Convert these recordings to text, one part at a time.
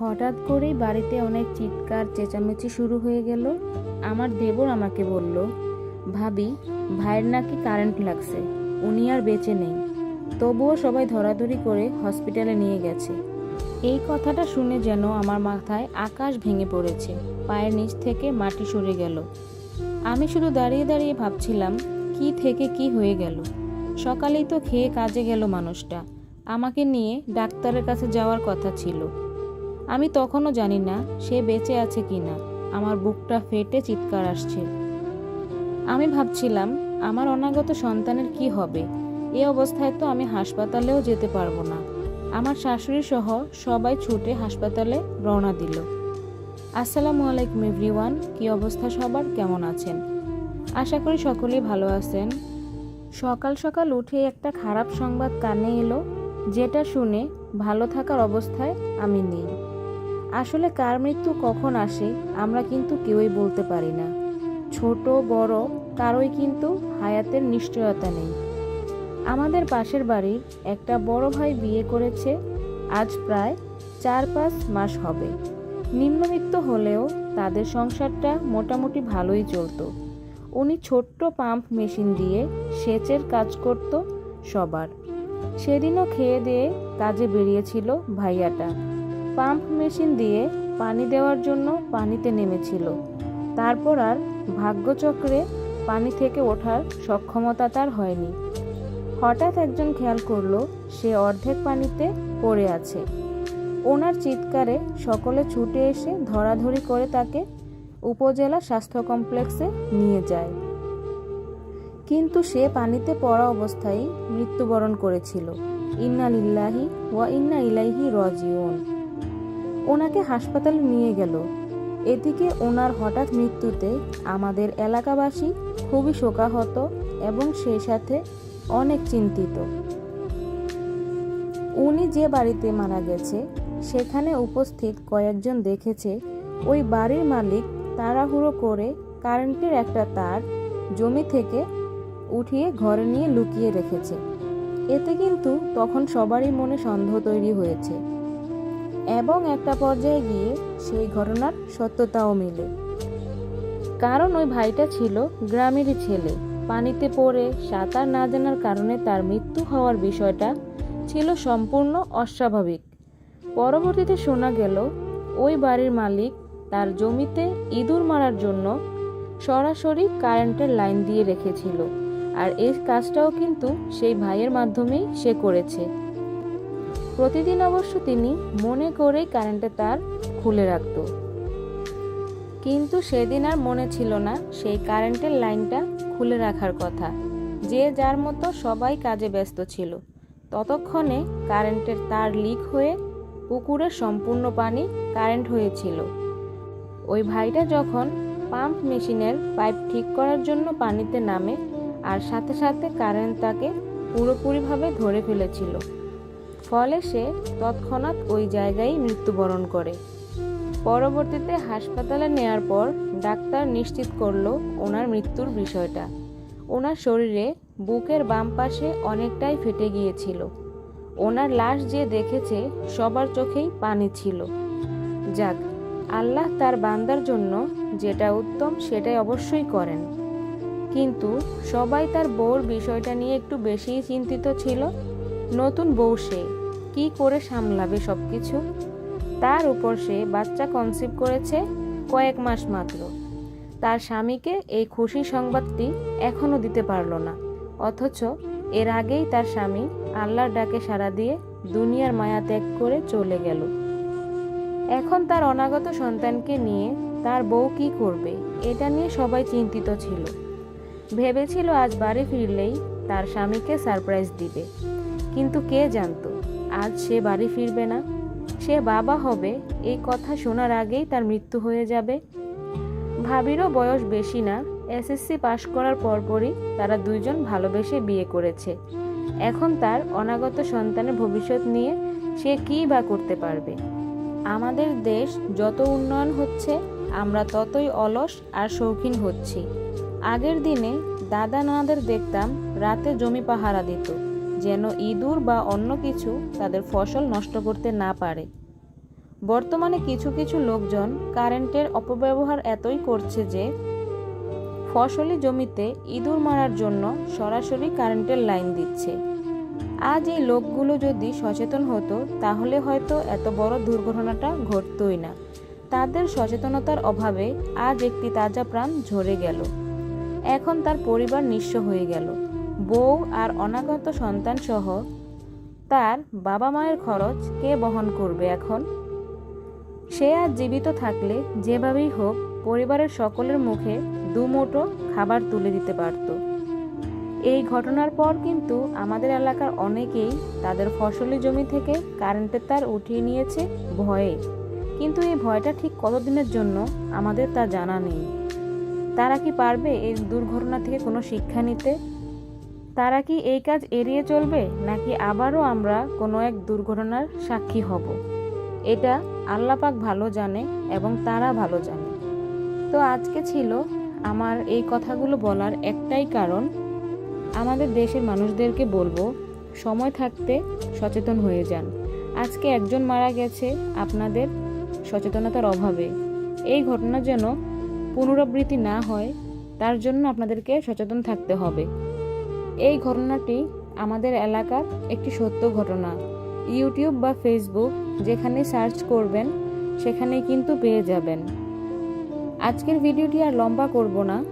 হঠাৎ করেই বাড়িতে অনেক চিৎকার, চেঁচামেচি শুরু হয়ে গেল। আমার দেবর আমাকে বলল, ভাবি, ভাইয়ের নাকি কারেন্ট লাগছে, উনি আর বেঁচে নেই। তবুও সবাই ধরাধরি করে হসপিটালে নিয়ে গেছে। এই কথাটা শুনে যেন আমার মাথায় আকাশ ভেঙে পড়েছে, পায়ের নিচ থেকে মাটি সরে গেল। আমি শুধু দাঁড়িয়ে দাঁড়িয়ে ভাবছিলাম, কি থেকে কি হয়ে গেল? সকালেই তো খেয়ে কাজে গেল মানুষটা। আমাকে নিয়ে ডাক্তারের কাছে যাওয়ার কথা ছিল। আমি তখনও জানি না সে বেঁচে আছে কি না। আমার বুকটা ফেটে চিৎকার আসছে। আমি ভাবছিলাম, আমার অনাগত সন্তানের কি হবে? এ অবস্থায় তো আমি হাসপাতালেও যেতে পারব না। আমার শাশুড়ি সহ সবাই ছুটে হাসপাতালে রওনা দিল। আসসালামু আলাইকুম এভরিওয়ান, কি অবস্থা সবার? কেমন আছেন? আশা করি সকলেই ভালো আছেন। সকাল সকাল উঠে একটা খারাপ সংবাদ কানে এলো, যেটা শুনে ভালো থাকার অবস্থায় আমি নেই। আসলে কার মৃত্যু কখন আসে, আমরা কিন্তু কেউই বলতে পারি না। ছোট, বড়, কারোই কিন্তু হায়াতের নিশ্চয়তা নেই। আমাদের পাশের বাড়ির একটা বড় ভাই বিয়ে করেছে, আজ প্রায় চার পাঁচ মাস হবে। নিম্নবিত্ত হলেও তাদের সংসারটা মোটামুটি ভালোই চলতো। উনি ছোট্ট পাম্প মেশিন দিয়ে সেচের কাজ করত সবার। সেদিনও খেয়ে দিয়ে কাজে বেরিয়েছিল ভাইয়াটা। পাম্প মেশিন দিয়ে পানি দেওয়ার জন্য পানিতে নেমেছিল। তারপর আর ভাগ্যচক্রে পানি থেকে ওঠার সক্ষমতা তার হয়নি। হঠাৎ একজন খেয়াল করল, সে অর্ধেক পানিতে পড়ে আছে। ওনার চিৎকারে সকলে ছুটে এসে ধরাধরি করে তাকে উপজেলা স্বাস্থ্য কমপ্লেক্সে নিয়ে যায়। কিন্তু সে পানিতে পড়া অবস্থায় মৃত্যুবরণ করেছিল। ইন্না লিল্লাহি ওয়া ইন্না ইলাইহি রজিউন। ওনাকে হাসপাতালে নিয়ে গেল। এদিকে ওনার হঠাৎ মৃত্যুতে আমাদের এলাকাবাসী খুবই শোকাহত এবং সেই সাথে অনেক চিন্তিত। উনি যে বাড়িতে মারা গেছে, সেখানে উপস্থিত কয়েকজন দেখেছে, ওই বাড়ির মালিক তাড়াহুড়ো করে কারেন্টের একটা তার জমি থেকে উঠিয়ে ঘরে নিয়ে লুকিয়ে রেখেছে। এতে কিন্তু তখন সবারই মনে সন্দেহ তৈরি হয়েছে। এবং একটা পর্যায়ে গিয়ে সেই ঘটনার সত্যতাও মিলে। কারণ ওই ভাইটা ছিল গ্রামেরই ছেলে। পানিতে পড়ে সাঁতার না জানার কারণে তার মৃত্যু হওয়ার বিষয়টা ছিল সম্পূর্ণ অস্বাভাবিক। পরবর্তীতে শোনা গেল, ওই বাড়ির মালিক তার জমিতে ইঁদুর মারার জন্য সরাসরি কারেন্টের লাইন দিয়ে রেখেছিল। আর এই কাজটাও কিন্তু সেই ভাইয়ের মাধ্যমেই সে করেছে। প্রতিদিন অবশ্য তিনি মনে করেই কারেন্টের তার খুলে রাখত। কিন্তু সেদিন আর মনে ছিল না সেই কারেন্টের লাইনটা খুলে রাখার কথা, যে যার মতো সবাই কাজে ব্যস্ত ছিল। ততক্ষণে কারেন্টের তার লিক হয়ে পুকুরের সম্পূর্ণ পানি কারেন্ট হয়েছিল। ওই ভাইটা যখন পাম্প মেশিনের পাইপ ঠিক করার জন্য পানিতে নামে, আর সাথে সাথে কারেন্ট তাকে পুরোপুরিভাবে ধরে ফেলেছিল। ফলে সে তৎক্ষণাৎ ওই জায়গায় মৃত্যুবরণ করে। পরবর্তীতে হাসপাতালে নেয়ার পর ডাক্তার নিশ্চিত করল ওনার মৃত্যুর বিষয়টা। ওনার শরীরে বুকের বাম পাশে অনেকটাই ফেটে গিয়েছিল। ওনার লাশ যে দেখেছে সবার চোখেই পানি ছিল। যাক, আল্লাহ তার বান্দার জন্য যেটা উত্তম সেটাই অবশ্যই করেন। কিন্তু সবাই তার বউর বিষয়টা নিয়ে একটু বেশিই চিন্তিত ছিল। নতুন বউ সে কী করে সামলাবে সব কিছু তার উপর সে বাচ্চা কনসিভ করেছে কয়েক মাস মাত্র। তার স্বামীকে এই খুশি সংবাদটি এখনও দিতে পারল না। অথচ এর আগেই তার স্বামী আল্লাহর ডাকে সাড়া দিয়ে দুনিয়ার মায়া ত্যাগ করে চলে গেল। এখন তার অনাগত সন্তানকে নিয়ে তার বউ কি করবে, এটা নিয়ে সবাই চিন্তিত ছিল। ভেবেছিল আজ বাড়ি ফিরলেই তার স্বামীকে সারপ্রাইজ দিবে। কিন্তু কে জানতো? আজ সে বাড়ি ফিরবে না। সে বাবা হবে, এই কথা শোনার আগেই তার মৃত্যু হয়ে যাবে। ভাবিরও বয়স বেশি না। এসএসসি পাশ করার পরপরই তারা দুইজন ভালোবেসে বিয়ে করেছে। এখন তার অনাগত সন্তানের ভবিষ্যৎ নিয়ে সে কী বা করতে পারবে? আমাদের দেশ যত উন্নয়ন হচ্ছে, আমরা ততই অলস আর শৌখিন হচ্ছি। আগের দিনে দাদা নানাদের দেখতাম রাতে জমি পাহারা দিত। যেন ইঁদুর বা অন্য কিছু তাদের ফসল নষ্ট করতে না পারে। বর্তমানে কিছু কিছু লোকজন কারেন্টের অপব্যবহার এতই করছে যে ফসলি জমিতে ইঁদুর মারার জন্য সরাসরি কারেন্টের লাইন দিচ্ছে। আজ এই লোকগুলো যদি সচেতন হতো, তাহলে হয়তো এত বড় দুর্ঘটনাটা ঘটতই না। তাদের সচেতনতার অভাবে আজ একটি তাজা প্রাণ ঝরে গেল। এখন তার পরিবার নিঃস্ব হয়ে গেল। বউ আর অনাগত সন্তান সহ তার বাবা মায়ের খরচ কে বহন করবে এখন? সে আর জীবিত থাকলে যেভাবেই হোক পরিবারের সকলের মুখে দুমুঠো খাবার তুলে দিতে পারত। এই ঘটনার পর কিন্তু আমাদের এলাকার অনেকেই তাদের ফসলি জমি থেকে কারেন্টের তার উঠিয়ে নিয়েছে ভয়ে। কিন্তু এই ভয়টা ঠিক কতদিনের জন্য আমাদের তা জানা নেই। তারা কি পারবে এই দুর্ঘটনা থেকে কোনো শিক্ষা নিতে? তারা কি এই কাজ এড়িয়ে চলবে, নাকি আবারও আমরা কোনো এক দুর্ঘটনার সাক্ষী হব? এটা আল্লাপাক ভালো জানে এবং তারা ভালো জানে। তো আজকে ছিল আমার এই কথাগুলো বলার একটাই কারণ। আমাদের দেশের মানুষদেরকে বলব, সময় থাকতে সচেতন হয়ে যান। আজকে একজন মারা গেছে আপনাদের সচেতনতার অভাবে। এই ঘটনা যেন পুনরাবৃত্তি না হয়, তার জন্য আপনাদেরকে সচেতন থাকতে হবে। এই ঘটনাটি আমাদের এলাকার একটি সত্য ঘটনা। ইউটিউব বা ফেসবুক যেখানে সার্চ করবেন, সেখানে কিন্তু পেয়ে যাবেন। আজকের ভিডিওটি আর লম্বা করব না।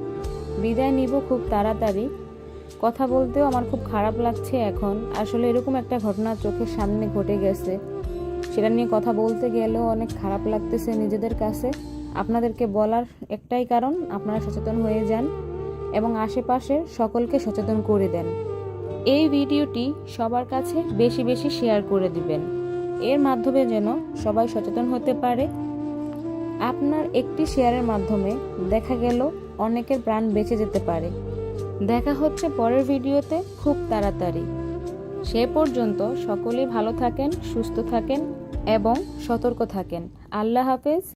বিদায় নিব খুব তাড়াতাড়ি। কথা বলতেও আমার খুব খারাপ লাগছে এখন। আসলে এরকম একটা ঘটনা চোখের সামনে ঘটে গেছে। সেটা নিয়ে কথা বলতে গেলেও অনেক খারাপ লাগতেছে নিজেদের কাছে। আপনাদেরকে বলার একটাই কারণ, আপনারা সচেতন হয়ে যান। এবং আশেপাশের সকলকে সচেতন করে দেন। এই ভিডিওটি সবার কাছে বেশি বেশি শেয়ার করে দিবেন। এর মাধ্যমে যেন সবাই সচেতন হতে পারে। আপনার একটি শেয়ারের মাধ্যমে দেখা গেল অনেকের প্রাণ বেঁচে যেতে পারে। দেখা হচ্ছে পরের ভিডিওতে খুব তাড়াতাড়ি। সে পর্যন্ত সকলেই ভালো থাকেন, সুস্থ থাকেন এবং সতর্ক থাকেন। আল্লাহ হাফেজ।